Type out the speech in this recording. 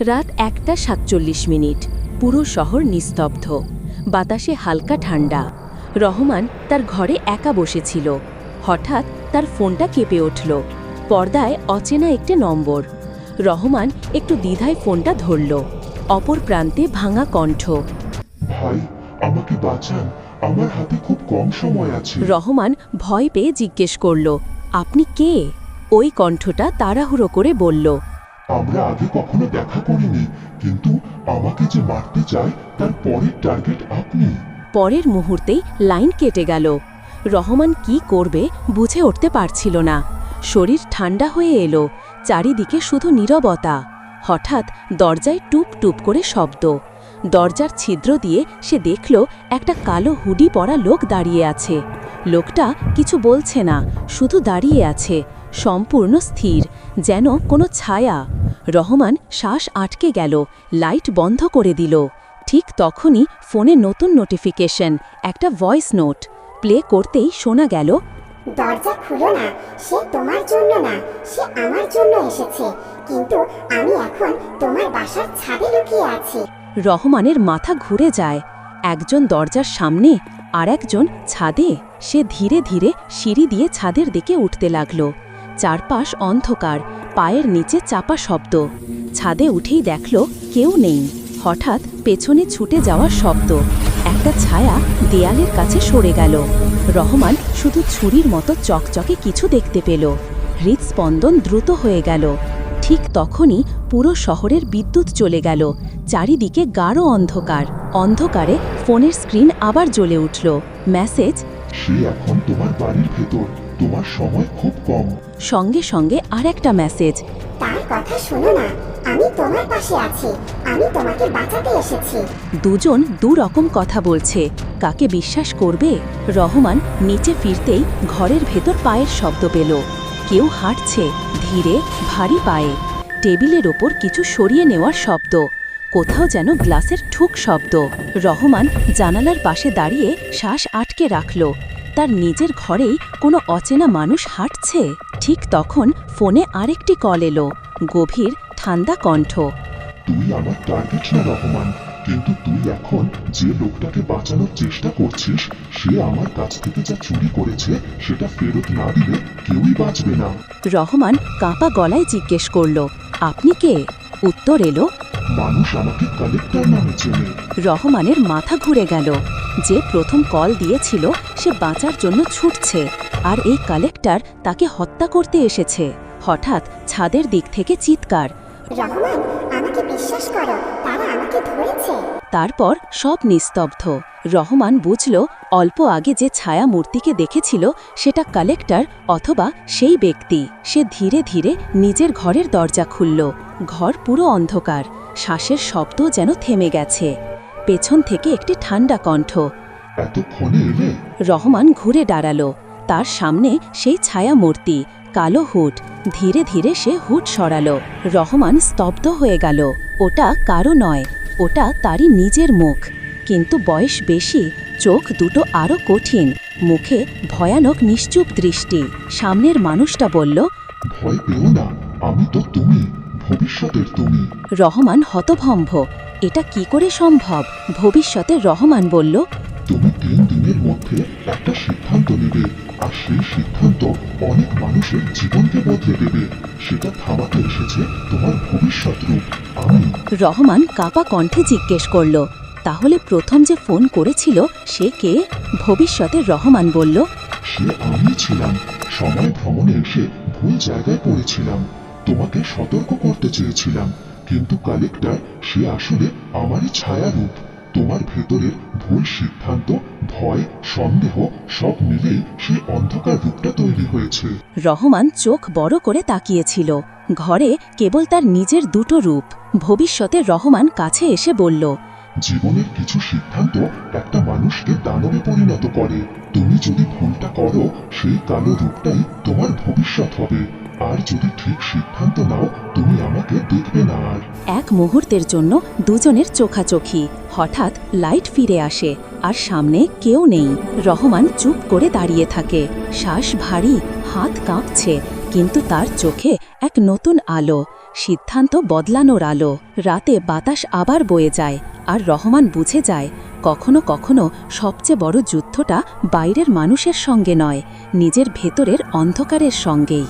রাত একটা সাতচল্লিশ মিনিট। পুরো শহর নিস্তব্ধ। বাতাসে হালকা ঠান্ডা। রহমান তার ঘরে একা বসেছিল। হঠাৎ তার ফোনটা কেঁপে উঠল। পর্দায় অচেনা একটি নম্বর। রহমান একটু দ্বিধায় ফোনটা ধরল। অপর প্রান্তে ভাঙা কণ্ঠ। ভাই আমাকে বাঁচান। আমার হাতে খুব কম সময় আছে। রহমান ভয় পেয়ে জিজ্ঞেস করল আপনি কে? ওই কণ্ঠটা তাড়াহুড়ো করে বলল আমরা আগে কখনো দেখা করিনি, কিন্তু আমাকে যে মারতে চায়, তার পরের টার্গেট আপনি। পরের মুহূর্তেই লাইন কেটে গেল। রহমান কি করবে বুঝে উঠতে পারছিল না। শরীর ঠান্ডা হয়ে এলো, চারিদিকে শুধু নীরবতা। হঠাৎ দরজায় টুপ টুপ করে শব্দ। দরজার ছিদ্র দিয়ে সে দেখল একটা কালো হুডি পরা লোক দাঁড়িয়ে আছে। লোকটা কিছু বলছে না, শুধু দাঁড়িয়ে আছে, সম্পূর্ণ স্থির। যেন কোনো ছায়া। রহমান শ্বাস আটকে গেল লাইট বন্ধ করে দিল। ঠিক তখনই ফোনে নতুন নোটিফিকেশন একটা ভয়েস নোট। প্লে করতেই শোনা গেল দরজা খুলো না সে তোমার জন্য না সে আমার জন্য এসেছে। কিন্তু আমি এখন তোমার বাসার ছাদে লুকিয়ে আছি। রহমানের মাথা ঘুরে যায়। একজন দরজার সামনে আর একজন ছাদে। সে ধীরে ধীরে সিঁড়ি দিয়ে ছাদের দিকে উঠতে লাগল। চারপাশ অন্ধকার, পায়ের নিচে চাপা শব্দ। ছাদে উঠেই দেখল কেউ নেই। হঠাৎ পেছনে ছুটে যাওয়ার শব্দ। একটা ছায়া দেয়ালের কাছে সরে গেল। রহমান শুধু ছুরির মতো চকচকে কিছু দেখতে পেল। হৃদস্পন্দন দ্রুত হয়ে গেল। ঠিক তখনই পুরো শহরের বিদ্যুৎ চলে গেল। চারিদিকে গাঢ় অন্ধকার। অন্ধকারে ফোনের স্ক্রিন আবার জ্বলে উঠল। মেসেজ, সে এখন তোমার বাড়ির ভেতর। তোমার সময় খুব কম। সঙ্গে সঙ্গে আর একটা মেসেজ তার কথা শোনো না আমি তোমার পাশে আছি আমি তোমাকে বাঁচাতে এসেছি। দুজন দু রকম কথা বলছে। কাকে বিশ্বাস করবে? রহমান নিচে ফিরতেই ঘরের ভেতর পায়ের শব্দ পেল। কেউ হাঁটছে ধীরে ভারী পায়ে। টেবিলের ওপর কিছু সরিয়ে নেওয়ার শব্দ। কোথাও যেন গ্লাসের ঠুক শব্দ। রহমান জানালার পাশে দাঁড়িয়ে শ্বাস আটকে রাখল। তার নিজের ঘরেই কোনো অচেনা মানুষ হাঁটছে। ঠিক তখন ফোনে আরেকটি কল এলো গভীর ঠান্ডা কণ্ঠ। তুই আমার টার্গেট না রহমান। কিন্তু তুই এখন যে লোকটাকে বাঁচানোর চেষ্টা করছিস সে আমার কাছ থেকে যা চুরি করেছে সেটা ফেরত না দিলে কেউই বাঁচবে না। রহমান কাঁপা গলায় জিজ্ঞেস করল আপনি কে? উত্তর এলো মানুষ আমাকে কালেক্টর নামে চেনে। রহমানের মাথা ঘুরে গেল। যে প্রথম কল দিয়েছিল সে বাঁচার জন্য ছুটছে আর এই কালেক্টর তাকে হত্যা করতে এসেছে। হঠাৎ ছাদের দিক থেকে চিৎকার। রহমান আমাকে বিশ্বাস করো তারা আমাকে ধরেছে। তারপর সব নিস্তব্ধ। রহমান বুঝল অল্প আগে যে ছায়া মূর্তিকে দেখেছিল সেটা কালেক্টর অথবা সেই ব্যক্তি। সে ধীরে ধীরে নিজের ঘরের দরজা খুলল। ঘর পুরো অন্ধকার। শ্বাসের শব্দ যেন থেমে গেছে। পেছন থেকে একটি ঠান্ডা কণ্ঠ। রহমান ঘুরে দাঁড়াল। তার সামনে সেই ছায়া মূর্তি কালো হুট। ধীরে ধীরে সে হুট সরালো। রহমান স্তব্ধ হয়ে গেল। ওটা কারও নয় ওটা তারই নিজের মুখ। কিন্তু বয়স বেশি চোখ দুটো আরও কঠিন। মুখে ভয়ানক নিশ্চুপ দৃষ্টি। সামনের মানুষটা বলল ভয় পেও না আমি তো তুমি ভবিষ্যতের তুমি। রহমান হতভম্ব। এটা কি করে সম্ভব? ভবিষ্যতে রহমান বলল তুমি তিন দিনের মধ্যে একটা সিদ্ধান্ত নেবে আর সেই সিদ্ধান্ত অনেক মানুষের জীবনকে বদলে দেবে। সেটা থামাতে এসেছে তোমার ভবিষ্যৎ রূপ। আমি রহমান কাপা কণ্ঠে জিজ্ঞেস করল তাহলে প্রথম যে ফোন করেছিল সে কে? ভবিষ্যতে রহমান বলল সে আমি ছিলাম। সময় ভ্রমণে এসে ভুল জায়গায় পড়েছিলাম। তোমাকে সতর্ক করতে চেয়েছিলাম। কিন্তু কালেক্টর সে আসলে আমারই ছায়ারূপ। তোমার ভেতরের ভুল সিদ্ধান্ত ভয় সন্দেহ সব মিলেই সেই অন্ধকার রূপটা তৈরি হয়েছে। রহমান চোখ বড় করে তাকিয়েছিল। ঘরে কেবল তার নিজের দুটো রূপ। ভবিষ্যতে রহমান কাছে এসে বলল জীবনের কিছু সিদ্ধান্ত একটা মানুষকে দানবে পরিণত করে। তুমি যদি ভুলটা করো সেই কালো রূপটাই তোমার ভবিষ্যৎ হবে। আর যদি ঠিক সিদ্ধান্ত নাও, তুমি আমাকে দেখবে না আর। এক মুহূর্তের জন্য দুজনের চোখাচোখি। হঠাৎ লাইট ফিরে আসে, আর সামনে কেউ নেই। রহমান চুপ করে দাঁড়িয়ে থাকে। শ্বাস ভারী, হাত কাঁপছে, কিন্তু তার চোখে এক নতুন আলো। সিদ্ধান্ত বদলানোর আলো। রাতে বাতাস আবার বয়ে যায়, আর রহমান বুঝে যায়, কখনো কখনো সবচেয়ে বড় যুদ্ধটা বাইরের মানুষের সঙ্গে নয়, নিজের ভেতরের অন্ধকারের সঙ্গেই।